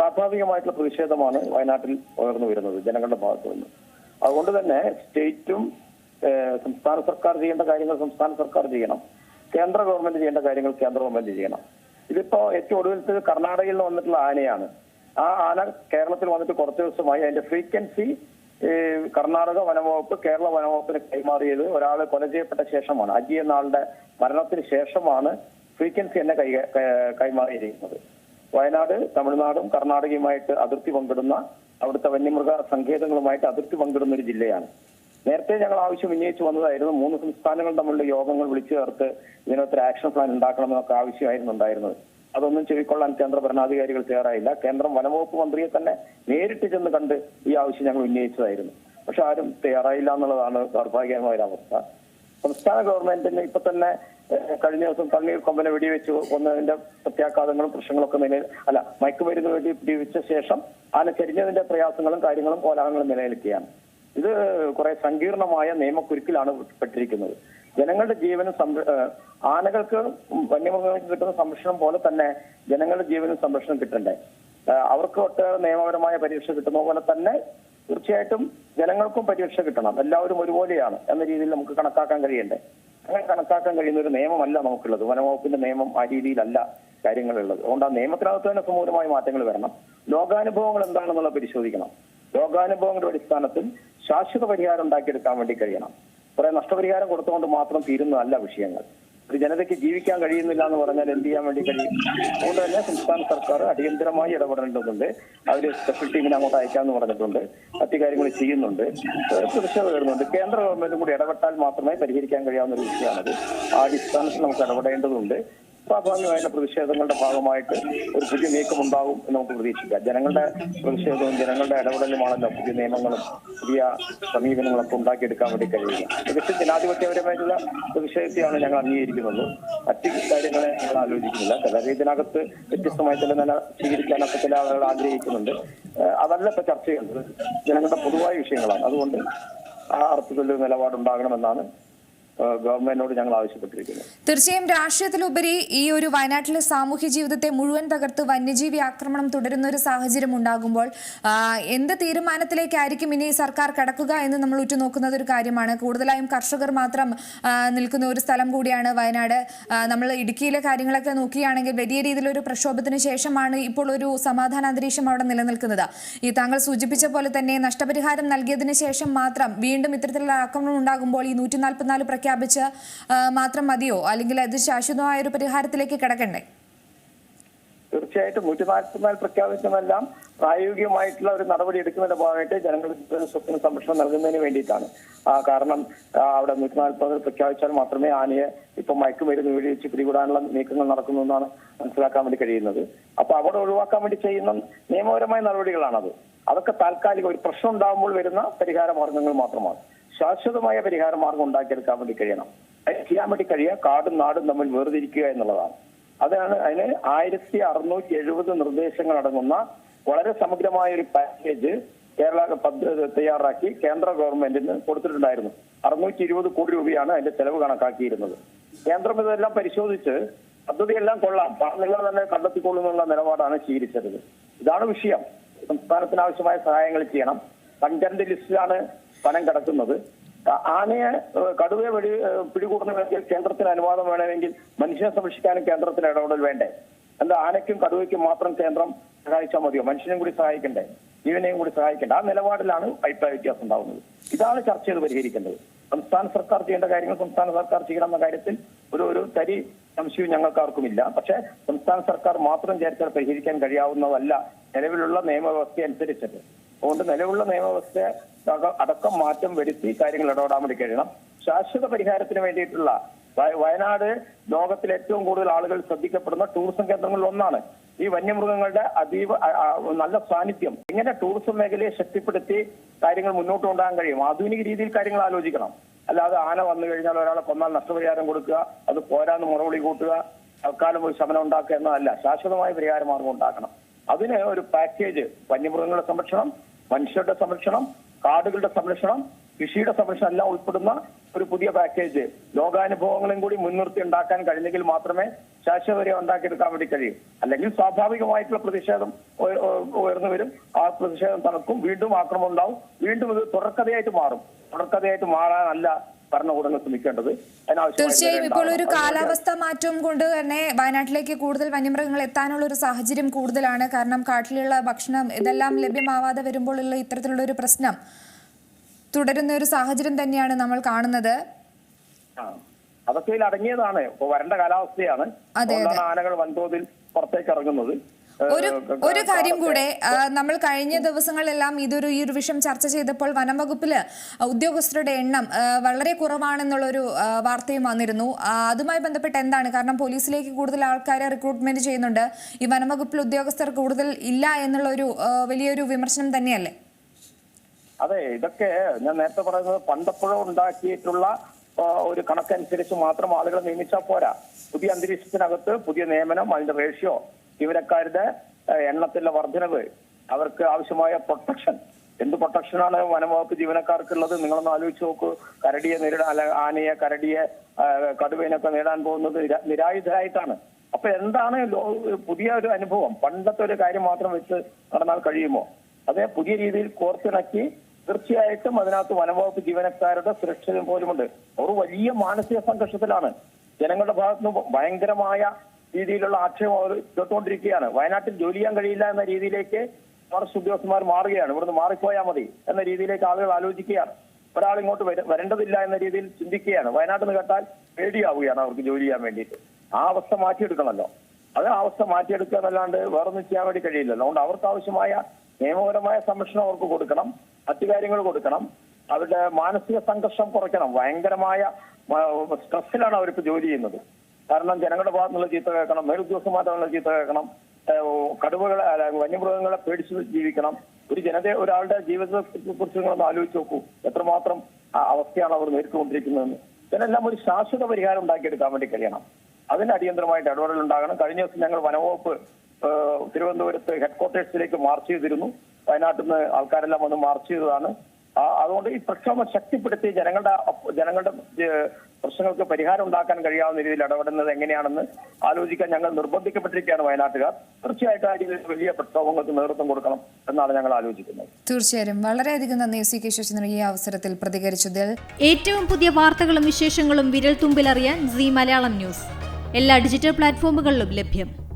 സ്വാഭാവികമായിട്ടുള്ള പ്രതിഷേധമാണ് വയനാട്ടിൽ ഉയർന്നു വരുന്നത് ജനങ്ങളുടെ ഭാഗത്തു നിന്ന്. അതുകൊണ്ട് തന്നെ സ്റ്റേറ്റും സംസ്ഥാന സർക്കാർ ചെയ്യേണ്ട കാര്യങ്ങൾ സംസ്ഥാന സർക്കാർ ചെയ്യണം. കേന്ദ്ര ഗവൺമെന്റ് ചെയ്യേണ്ട കാര്യങ്ങൾ കേന്ദ്ര ഗവൺമെന്റ് ചെയ്യണം. ഇതിപ്പോ ഏറ്റവും ഒടുവിലത്തെ കർണാടകയിൽ നിന്ന് വന്നിട്ടുള്ള ആനയാണ്. ആ ആന കേരളത്തിൽ വന്നിട്ട് കുറച്ച് ദിവസമായി അതിന്റെ ഫ്രീക്വൻസി കർണാടക വനംവകുപ്പ് കേരള വനംവകുപ്പിന് കൈമാറിയത് ഒരാൾ കൊല ചെയ്യപ്പെട്ട ശേഷമാണ്. അജി എന്ന ആളുടെ മരണത്തിന് ശേഷമാണ് ഫ്രീക്വൻസി എന്നെ കൈ- കൈമാറിയിരിക്കുന്നത്. വയനാട് തമിഴ്നാടും കർണാടകയുമായിട്ട് അതിർത്തി പങ്കിടുന്ന അവിടുത്തെ വന്യമൃഗ സങ്കേതങ്ങളുമായിട്ട് അതിർത്തി പങ്കിടുന്ന ഒരു ജില്ലയാണ്. നേരത്തെ ഞങ്ങൾ ആവശ്യം ഉന്നയിച്ചു വന്നതായിരുന്നു മൂന്ന് സംസ്ഥാനങ്ങൾ തമ്മിലുള്ള യോഗങ്ങൾ വിളിച്ചു ചേർത്ത് ഇതിനകത്തൊരു ആക്ഷൻ പ്ലാൻ ഉണ്ടാക്കണമെന്നൊക്കെ ആവശ്യമായിരുന്നു ഉണ്ടായിരുന്നത്. അതൊന്നും ചെവിക്കൊള്ളാൻ കേന്ദ്ര ഭരണാധികാരികൾ തയ്യാറായില്ല. കേന്ദ്രം വനംവകുപ്പ് മന്ത്രിയെ തന്നെ നേരിട്ട് ചെന്ന് കണ്ട് ഈ ആവശ്യം ഞങ്ങൾ ഉന്നയിച്ചതായിരുന്നു. പക്ഷെ ആരും തയ്യാറായില്ല എന്നുള്ളതാണ് ദൗർഭാഗ്യമായ അവസ്ഥ. സംസ്ഥാന ഗവൺമെന്റിന് ഇപ്പൊ തന്നെ കഴിഞ്ഞ ദിവസം തണ്ണീർ കൊമ്പനെ വെടിവെച്ച്. കൊന്നതിന്റെ പ്രത്യാഘാതങ്ങളും പ്രശ്നങ്ങളൊക്കെ നിലയിൽ അല്ല മയക്കുമരുന്ന് വെടി വെടിവെച്ച ശേഷം ആന ചരിഞ്ഞതിന്റെ പ്രയാസങ്ങളും കാര്യങ്ങളും കോലാഹലങ്ങളും നിലനിൽക്കുകയാണ്. ഇത് കുറെ സങ്കീർണമായ നിയമക്കുരുക്കിലാണ് പെട്ടിരിക്കുന്നത്. ജനങ്ങളുടെ ജീവനും ആനകൾക്ക് വന്യമൃഗങ്ങൾക്ക് കിട്ടുന്ന സംരക്ഷണം പോലെ തന്നെ ജനങ്ങളുടെ ജീവനും സംരക്ഷണം കിട്ടണ്ടേ? അവർക്ക് ഒട്ടേറെ നിയമപരമായ പരീക്ഷ കിട്ടുന്ന പോലെ തന്നെ തീർച്ചയായിട്ടും ജനങ്ങൾക്കും പരീക്ഷ കിട്ടണം. എല്ലാവരും ഒരുപോലെയാണ് എന്ന രീതിയിൽ നമുക്ക് കണക്കാക്കാൻ കഴിയണ്ടേ? അങ്ങനെ കണക്കാക്കാൻ കഴിയുന്ന ഒരു നിയമമല്ല നമുക്കുള്ളത്. വനവകുപ്പിന്റെ നിയമം ആ രീതിയിലല്ല കാര്യങ്ങളുള്ളത്. അതുകൊണ്ട് ആ നിയമത്തിനകത്ത് തന്നെ സമൂലമായ മാറ്റങ്ങൾ വരണം. ലോകാനുഭവങ്ങൾ എന്താണെന്നുള്ളത് പരിശോധിക്കണം. ലോകാനുഭവങ്ങളുടെ അടിസ്ഥാനത്തിൽ ശാശ്വത പരിഹാരം ഉണ്ടാക്കിയെടുക്കാൻ വേണ്ടി കഴിയണം. കുറെ നഷ്ടപരിഹാരം കൊടുത്തുകൊണ്ട് മാത്രം തീരുന്നതല്ല വിഷയങ്ങൾ. ഒരു ജനതയ്ക്ക് ജീവിക്കാൻ കഴിയുന്നില്ല എന്ന് പറഞ്ഞാൽ എന്ത് ചെയ്യാൻ വേണ്ടി കഴിയും? അതുകൊണ്ട് തന്നെ സംസ്ഥാന സർക്കാർ അടിയന്തരമായി ഇടപെടേണ്ടതുണ്ട്. അവർ സ്പെഷ്യൽ ടീമിനെ അങ്ങോട്ട് അയക്കാമെന്ന് പറഞ്ഞിട്ടുണ്ട്. മറ്റു കാര്യങ്ങൾ ചെയ്യുന്നുണ്ട്. പ്രതിഷേധം വരുന്നുണ്ട് കേന്ദ്ര ഗവൺമെന്റും കൂടി ഇടപെട്ടാൽ മാത്രമേ പരിഹരിക്കാൻ കഴിയാവുന്ന ഒരു വിഷയമാണത്. ആ അടിസ്ഥാനത്തിൽ നമുക്ക് ഇടപെടേണ്ടതുണ്ട്. സ്വാഭാവികമായിട്ടുള്ള പ്രതിഷേധങ്ങളുടെ ഭാഗമായിട്ട് ഒരു പുതിയ നീക്കം ഉണ്ടാകും എന്ന് നമുക്ക് പ്രതീക്ഷിക്കാം. ജനങ്ങളുടെ പ്രതിഷേധവും ജനങ്ങളുടെ ഇടപെടലുമാണല്ലോ പുതിയ നിയമങ്ങളും പുതിയ സമീപനങ്ങളൊക്കെ ഉണ്ടാക്കിയെടുക്കാൻ വേണ്ടി കഴിയുക. തികച്ചും ജനാധിപത്യപരമായിട്ടുള്ള പ്രതിഷേധത്തെയാണ് ഞങ്ങൾ അംഗീകരിക്കുന്നത്. മറ്റ് കാര്യങ്ങളെ ഞങ്ങൾ ആലോചിക്കുന്നില്ല. ചിലർ ഇതിനകത്ത് വ്യത്യസ്തമായ ചില നില സ്വീകരിക്കാനൊക്കെ ചില ആളുകൾ ആഗ്രഹിക്കുന്നുണ്ട്. അതല്ല ഇപ്പൊ ചർച്ച ചെയ്യുന്നത് ജനങ്ങളുടെ പൊതുവായ വിഷയങ്ങളാണ്. അതുകൊണ്ട് ആ അർത്ഥത്തിലൊരു നിലപാടുണ്ടാകണമെന്നാണ് ഗവൺമെന്റിനോട് ഞങ്ങൾ ആവശ്യപ്പെട്ടിരിക്കുന്നത് തീർച്ചയായും രാഷ്ട്രീയത്തിലുപരി ഈ ഒരു വയനാട്ടിലെ സാമൂഹ്യ ജീവിതത്തെ മുഴുവൻ തകർത്ത് വന്യജീവി ആക്രമണം തുടരുന്ന ഒരു സാഹചര്യം ഉണ്ടാകുമ്പോൾ എന്ത് തീരുമാനത്തിലേക്കായിരിക്കും ഇനി സർക്കാർ കടക്കുക എന്ന് നമ്മൾ ഉറ്റുനോക്കുന്നത് ഒരു കാര്യമാണ്. കൂടുതലായും കർഷകർ മാത്രം നിൽക്കുന്ന ഒരു സ്ഥലം കൂടിയാണ് വയനാട്. നമ്മൾ ഇടുക്കിയിലെ കാര്യങ്ങളൊക്കെ നോക്കുകയാണെങ്കിൽ വലിയ രീതിയിലൊരു പ്രക്ഷോഭത്തിന് ശേഷമാണ് ഇപ്പോൾ ഒരു സമാധാന അന്തരീക്ഷം അവിടെ നിലനിൽക്കുന്നത്. ഈ താങ്കൾ സൂചിപ്പിച്ച പോലെ തന്നെ നഷ്ടപരിഹാരം നൽകിയതിനു ശേഷം മാത്രം വീണ്ടും ഇത്തരത്തിലുള്ള ആക്രമണം ഉണ്ടാകുമ്പോൾ ഈ നൂറ്റി നാൽപ്പത്തിനാല് പ്രഖ്യാപിച്ച് മാത്രം മതിയോ? അല്ലെങ്കിൽ അത് ശാശ്വതമായ ഒരു പരിഹാരത്തിലേക്ക് കിടക്കണ്ടേ? തീർച്ചയായിട്ടും നൂറ്റി നാൽപ്പത്തിനാല് പ്രഖ്യാപിച്ചതെല്ലാം പ്രായോഗികമായിട്ടുള്ള ഒരു നടപടി എടുക്കുന്നതിന്റെ ഭാഗമായിട്ട് ജനങ്ങളുടെ സ്വത്തിന് സംരക്ഷണം നൽകുന്നതിന് വേണ്ടിയിട്ടാണ്. കാരണം അവിടെ നൂറ്റി നാൽപ്പത് പ്രഖ്യാപിച്ചാൽ മാത്രമേ ആനയെ ഇപ്പൊ മയക്കുമരുന്ന് വെടിവെച്ച് പിടികൂടാനുള്ള നീക്കങ്ങൾ നടക്കുന്നു എന്നാണ് മനസ്സിലാക്കാൻ വേണ്ടി കഴിയുന്നത്. അപ്പൊ അവിടെ ഒഴിവാക്കാൻ വേണ്ടി ചെയ്യുന്ന നിയമപരമായ നടപടികളാണത്. അതൊക്കെ താൽക്കാലിക ഒരു പ്രശ്നം ഉണ്ടാകുമ്പോൾ വരുന്ന പരിഹാര മാർഗങ്ങൾ മാത്രമാണ്. ശാശ്വതമായ പരിഹാര മാർഗം ഉണ്ടാക്കിയെടുക്കാൻ വേണ്ടി കഴിയണം. അത് ചെയ്യാൻ വേണ്ടി കഴിയുക കാടും നാടും തമ്മിൽ വേർതിരിക്കുക എന്നുള്ളതാണ്. അതാണ് അതിന് ആയിരത്തി അറുന്നൂറ്റി എഴുപത് നിർദ്ദേശങ്ങൾ അടങ്ങുന്ന വളരെ സമഗ്രമായ ഒരു പാക്കേജ് കേരള തയ്യാറാക്കി കേന്ദ്ര ഗവൺമെന്റിന് കൊടുത്തിട്ടുണ്ടായിരുന്നു. അറുന്നൂറ്റി ഇരുപത് കോടി രൂപയാണ് അതിന്റെ ചെലവ് കണക്കാക്കിയിരുന്നത്. കേന്ദ്രം ഇതെല്ലാം പരിശോധിച്ച് പദ്ധതിയെല്ലാം കൊള്ളാം. നിങ്ങൾ തന്നെ കണ്ടെത്തിക്കൊള്ളുന്നുള്ള നിലപാടാണ് സ്വീകരിച്ചത്. ഇതാണ് വിഷയം. സംസ്ഥാനത്തിന് ആവശ്യമായ സഹായങ്ങൾ ചെയ്യണം. കണ്ടന്റ് ലിസ്റ്റിലാണ് പണം കിടക്കുന്നത് ആ- ആനയെ കടുവയെ വെടി പിടികൂടണമെങ്കിൽ കേന്ദ്രത്തിന് അനുവാദം വേണമെങ്കിൽ മനുഷ്യനെ സംരക്ഷിക്കാനും കേന്ദ്രത്തിന് ഇടപെടൽ വേണ്ടേ? എന്താ ആനയ്ക്കും കടുവയ്ക്കും മാത്രം കേന്ദ്രം സഹായിച്ചാൽ മതിയോ? മനുഷ്യനെയും കൂടി സഹായിക്കണ്ടേ? ജീവനെയും കൂടി സഹായിക്കണ്ട? ആ നിലപാടിലാണ് അഭിപ്രായ വ്യത്യാസം ഉണ്ടാവുന്നത്. ഇതാണ് ചർച്ച ചെയ്ത് പരിഹരിക്കേണ്ടത്. സംസ്ഥാന സർക്കാർ ചെയ്യേണ്ട കാര്യങ്ങൾ സംസ്ഥാന സർക്കാർ ചെയ്യണം എന്ന കാര്യത്തിൽ ഒരു ഒരു തരി സംശയവും ഞങ്ങൾക്കാർക്കുമില്ല. പക്ഷേ സംസ്ഥാന സർക്കാർ മാത്രം ചേർത്താൽ പരിഹരിക്കാൻ കഴിയാവുന്നതല്ല നിലവിലുള്ള നിയമവ്യവസ്ഥ അനുസരിച്ചത് അതുകൊണ്ട് നിലവിലുള്ള നിയമവ്യവസ്ഥ അടക്കം മാറ്റം വരുത്തി കാര്യങ്ങൾ ഇടപെടാൻ വേണ്ടി കഴിയണം. ശാശ്വത പരിഹാരത്തിന് വേണ്ടിയിട്ടുള്ള വയനാട് ലോകത്തിൽ ഏറ്റവും കൂടുതൽ ആളുകൾ ശ്രദ്ധിക്കപ്പെടുന്ന ടൂറിസം കേന്ദ്രങ്ങളിൽ ഒന്നാണ് ഈ വന്യമൃഗങ്ങളുടെ അതീവ നല്ല സാന്നിധ്യം. ഇങ്ങനെ ടൂറിസം മേഖലയെ ശക്തിപ്പെടുത്തി കാര്യങ്ങൾ മുന്നോട്ട് കൊണ്ടുപോകാൻ കഴിയും. ആധുനിക രീതിയിൽ കാര്യങ്ങൾ ആലോചിക്കണം. അല്ലാതെ ആന വന്നു കഴിഞ്ഞാൽ ഒരാളെ കൊന്നാൽ നഷ്ടപരിഹാരം കൊടുക്കുക അത് പോരാന്ന് മുറവിളി കൂട്ടുക തൽക്കാലം ഒരു ശമനം ഉണ്ടാക്കുക എന്നതല്ല. ശാശ്വതമായ പരിഹാര മാർഗം ഉണ്ടാക്കണം. അതിന് ഒരു പാക്കേജ് വന്യമൃഗങ്ങളുടെ സംരക്ഷണം മനുഷ്യരുടെ സംരക്ഷണം കാടുകളുടെ സംരക്ഷണം കൃഷിയുടെ സംരക്ഷണം എല്ലാം ഉൾപ്പെടുന്ന ഒരു പുതിയ പാക്കേജ് ലോകാനുഭവങ്ങളും കൂടി മുൻനിർത്തി ഉണ്ടാക്കാൻ കഴിഞ്ഞെങ്കിൽ മാത്രമേ ശാശ്വതരെ ഉണ്ടാക്കിയെടുക്കാൻ വേണ്ടി കഴിയൂ. അല്ലെങ്കിൽ സ്വാഭാവികമായിട്ടുള്ള പ്രതിഷേധം ഉയ- ഉയ- ഉയർന്നു വരും. ആ പ്രതിഷേധം തണുക്കും. വീണ്ടും ആക്രമണം ഉണ്ടാവും. വീണ്ടും ഇത് തുടർക്കഥയായിട്ട് മാറും. തുടർക്കഥയായിട്ട് മാറാനല്ല ഭരണകൂടങ്ങൾ ശ്രമിക്കേണ്ടത് തീർച്ചയായും ഇപ്പോൾ ഒരു കാലാവസ്ഥ മാറ്റം കൊണ്ട് തന്നെ വയനാട്ടിലേക്ക് കൂടുതൽ വന്യമൃഗങ്ങൾ എത്താനുള്ള ഒരു സാഹചര്യം കൂടുതലാണ്. കാരണം കാട്ടിലുള്ള ഭക്ഷണം ഇതെല്ലാം ലഭ്യമാവാതെ വരുമ്പോഴുള്ള ഇത്തരത്തിലുള്ള ഒരു പ്രശ്നം തുടരുന്ന ഒരു സാഹചര്യം തന്നെയാണ് നമ്മൾ കാണുന്നത്. അതൊക്കെ അടങ്ങിയതാണ് വരണ്ട കാലാവസ്ഥയാണ്. ആനകൾ വൻതോതിൽ പുറത്തേക്ക് ഇറങ്ങുന്നത്. ഒരു ഒരു കാര്യം കൂടെ നമ്മൾ കഴിഞ്ഞ ദിവസങ്ങളിലെല്ലാം ഇതൊരു ഈ ഒരു വിഷയം ചർച്ച ചെയ്തപ്പോൾ വനം വകുപ്പിൽ ഉദ്യോഗസ്ഥരുടെ എണ്ണം വളരെ കുറവാണെന്നുള്ളൊരു വാർത്തയും വന്നിരുന്നു. അതുമായി ബന്ധപ്പെട്ട് എന്താണ്? കാരണം പോലീസിലേക്ക് കൂടുതൽ ആൾക്കാരെ റിക്രൂട്ട്മെന്റ് ചെയ്യുന്നുണ്ട്. ഈ വനം വകുപ്പിൽ ഉദ്യോഗസ്ഥർ കൂടുതൽ ഇല്ല എന്നുള്ള ഒരു വലിയൊരു വിമർശനം തന്നെയല്ലേ? അതെ ഇതൊക്കെ ഞാൻ നേരത്തെ പറയുന്നത് പണ്ടപ്പോഴും ഉണ്ടാക്കിയിട്ടുള്ള ഒരു കണക്കനുസരിച്ച് മാത്രം ആളുകളെ നിയമിച്ചാൽ പോരാ. പുതിയ അന്തരീക്ഷത്തിനകത്ത് പുതിയ നിയമനം അതിന്റെ റേഷ്യോ ജീവനക്കാരുടെ എണ്ണത്തിലെ വർധനവ് അവർക്ക് ആവശ്യമായ പ്രൊട്ടക്ഷൻ. എന്ത് പ്രൊട്ടക്ഷനാണ് വനംവകുപ്പ് ജീവനക്കാർക്കുള്ളത്? നിങ്ങളൊന്ന് ആലോചിച്ച് നോക്കൂ. കരടിയെ നേരിടാൻ ആനയെ കരടിയെ കടുവേനൊക്കെ നേടാൻ പോകുന്നത് നിരായുധരായിട്ടാണ്. അപ്പൊ എന്താണ് പുതിയ ഒരു അനുഭവം? പണ്ടത്തെ ഒരു കാര്യം മാത്രം വെച്ച് നടന്നാൽ കഴിയുമോ? അതേ പുതിയ രീതിയിൽ കോർത്തിണക്കി തീർച്ചയായിട്ടും അതിനകത്ത് വനംവകുപ്പ് ജീവനക്കാരുടെ സുരക്ഷിതം പോലുമുണ്ട്. അവർ വലിയ മാനസിക സംഘർഷത്തിലാണ്. ജനങ്ങളുടെ ഭാഗത്തുനിന്ന് ഭയങ്കരമായ രീതിയിലുള്ള ആക്ഷേപം കേട്ടുകൊണ്ടിരിക്കുകയാണ് വയനാട്ടിൽ ജോലി ചെയ്യാൻ കഴിയില്ല എന്ന രീതിയിലേക്ക് ഫോറസ്റ്റ് ഉദ്യോഗസ്ഥന്മാർ മാറുകയാണ്. ഇവിടുന്ന് മാറിപ്പോയാൽ മതി എന്ന രീതിയിലേക്ക് ആളുകൾ ആലോചിക്കുകയാണ്. ഒരാൾ ഇങ്ങോട്ട് വര- വരേണ്ടതില്ല എന്ന രീതിയിൽ ചിന്തിക്കുകയാണ്. വയനാട്ടിൽ നിന്ന് കേട്ടാൽ പേടിയാവുകയാണ് അവർക്ക് ജോലി ചെയ്യാൻ വേണ്ടിയിട്ട്. ആ അവസ്ഥ മാറ്റിയെടുക്കണമല്ലോ. അത് ആ അവസ്ഥ മാറ്റിയെടുക്കുക എന്നല്ലാണ്ട് വേറൊന്നും ചെയ്യാൻ വേണ്ടി കഴിയില്ലല്ലോ. അതുകൊണ്ട് അവർക്ക് ആവശ്യമായ നിയമപരമായ സംരക്ഷണം അവർക്ക് കൊടുക്കണം. മറ്റു കാര്യങ്ങൾ കൊടുക്കണം. അവരുടെ മാനസിക സംഘർഷം കുറയ്ക്കണം. ഭയങ്കരമായ സ്ട്രെസ്സിലാണ് അവരിപ്പോ ജോലി ചെയ്യുന്നത്. കാരണം ജനങ്ങളുടെ ഭാഗത്തു നിന്നുള്ള ചീത്ത കേൾക്കണം മേലുദ്യോഗസ്ഥന്മാരുടെ നിന്നുള്ള ചീത്ത കേൾക്കണം കടുവകളെ വന്യമൃഗങ്ങളെ പേടിച്ച് ജീവിക്കണം. ഒരു ജനതയെ ഒരാളുടെ ജീവിതത്തെ കുറിച്ച് നിങ്ങളൊന്ന് ആലോചിച്ച് നോക്കൂ. എത്രമാത്രം അവസ്ഥയാണ് അവർ നേരിട്ടുകൊണ്ടിരിക്കുന്നതെന്ന്. ഇതിനെല്ലാം ഒരു ശാശ്വത പരിഹാരം ഉണ്ടാക്കിയെടുക്കാൻ വേണ്ടി കഴിയണം. അതിന് അടിയന്തരമായിട്ട് ഇടപെടൽ ഉണ്ടാകണം. കഴിഞ്ഞ ദിവസം ഞങ്ങൾ വനവകുപ്പ് തിരുവനന്തപുരത്ത് ഹെഡ്ക്വാർട്ടേഴ്സിലേക്ക് മാർച്ച് ചെയ്തിരുന്നു. വയനാട്ടിൽ നിന്ന് ആൾക്കാരെല്ലാം വന്ന് മാർച്ച് ചെയ്തതാണ്. അതുകൊണ്ട് ഈ പ്രക്ഷോഭം ശക്തിപ്പെടുത്തി ജനങ്ങളുടെ ജനങ്ങളുടെ പ്രശ്നങ്ങൾക്ക് പരിഹാരം ഉണ്ടാക്കാൻ കഴിയാവുന്ന രീതിയിൽ ഇടപെടുന്നത് എങ്ങനെയാണെന്ന് ആലോചിക്കാൻ ഞങ്ങൾ നിർബന്ധിക്കപ്പെട്ടിരിക്കുകയാണ് വയനാട്ടുകാർ. തീർച്ചയായിട്ടും ആ വലിയ പ്രക്ഷോഭങ്ങൾക്ക് നേതൃത്വം കൊടുക്കണം എന്നാണ് ഞങ്ങൾ ആലോചിക്കുന്നത്. തീർച്ചയായും. വളരെയധികം നന്ദി സി കെ ശശീന്ദ്രൻ ഈ അവസരത്തിൽ പ്രതികരിച്ചതിൽ. ഏറ്റവും പുതിയ വാർത്തകളും വിശേഷങ്ങളും വിരൽ തുമ്പിലറിയാൻ സി മലയാളം ന്യൂസ്. എല്ലാ ഡിജിറ്റൽ പ്ലാറ്റ്ഫോമുകളിലും ലഭ്യം.